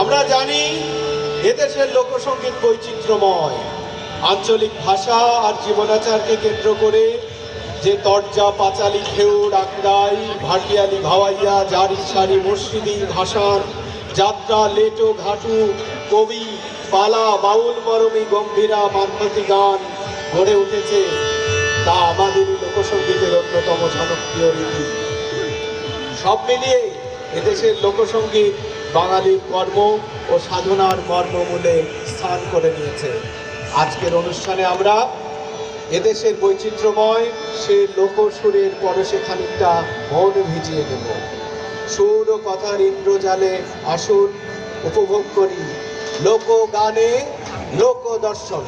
আমরা জানি এদেশের লোকসঙ্গীত বৈচিত্র্যময়। আঞ্চলিক ভাষা আর জীবনাচারকে কেন্দ্র করে যে তরজা, পাঁচালি খেউ ডাকরাই ভাটিয়ালি ভাওয়াইয়া জারি, সারি মুর্শিদি ভাষার যাত্রা, লেটো, ঘাটু, কবি, পালা, বাউল, মরমী, গম্ভীরা মান্যতি গান গড়ে উঠেছে। তা আমাদেরই লোকসঙ্গীতের সব মিলিয়ে এদেশের লোকসঙ্গীত বাঙালির কর্ম ও সাধনার মর্মমূলে স্থান করে নিয়েছে। আজকের অনুষ্ঠানে আমরা এদেশের বৈচিত্র্যময় সে লোকসুরের পরশে খানিকটা মন ভিজিয়ে দেব সুর ও কথার ইন্দ্রজালে আসুন, উপভোগ করি লোক গানে লোক দর্শন